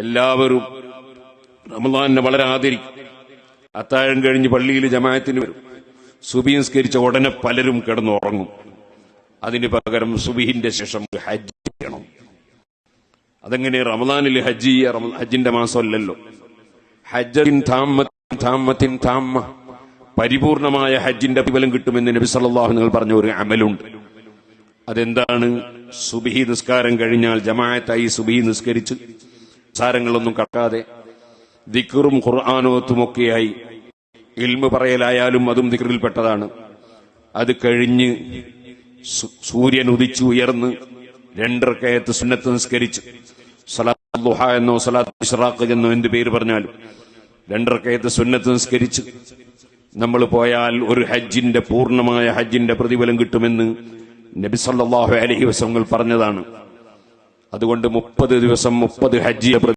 എല്ലാവരും റമദാനിനെ വളരെ ആദരിക്കും. അത്താഴം കഴിഞ്ഞ് പള്ളിയിൽ ജമായത്തിന് വരും. സുബി നിസ്കരിച്ച ഉടനെ പലരും കിടന്നുറങ്ങും അതിന് പകരം സുബിഹിന്റെ ശേഷം ഹജ്ജ് ചെയ്യണം. അതെങ്ങനെ? റമദാനിൽ ഹജ്ജ് ഹജ്ജിന്റെ മാസമല്ലല്ലോ. ഹജ്ജിൻ താമത്തിൻ താമ പരിപൂർണമായ ഹജ്ജിന്റെ പ്രതിഫലം കിട്ടുമെന്ന് നബി സല്ലല്ലാഹു നിങ്ങൾ പറഞ്ഞ ഒരു അമലുണ്ട്. അതെന്താണ്? സുബിഹി നിസ്കാരം കഴിഞ്ഞാൽ ജമാഅത്തായി സുബിഹി നിസ്കരിച്ച് സാരങ്ങളൊന്നും കടക്കാതെ ദിക്കറും ഖുർആാനോത്തുമൊക്കെയായി ഇൽമ പറയലായാലും അതും ദിക്കറിൽപ്പെട്ടതാണ് അത് കഴിഞ്ഞ് സൂര്യൻ ഉദിച്ചു ഉയർന്ന് രണ്ടരക്കയത്ത് സുന്നത്ത് നിസ്കരിച്ച്. സലാഹ എന്നോ സലാത്ത് എന്നോ എന്ത് പേര് പറഞ്ഞാലും രണ്ടരക്കയത്ത് സുന്നത്ത് നിസ്കരിച്ച് നമ്മൾ പോയാൽ ഒരു ഹജ്ജിന്റെ പൂർണമായ ഹജ്ജിന്റെ പ്രതിഫലം കിട്ടുമെന്ന് നബി സല്ലല്ലാഹു അലൈഹി വസല്ലം പറഞ്ഞതാണ്. അതുകൊണ്ട് മുപ്പത് ദിവസം മുപ്പത് ഹജ്ജിയ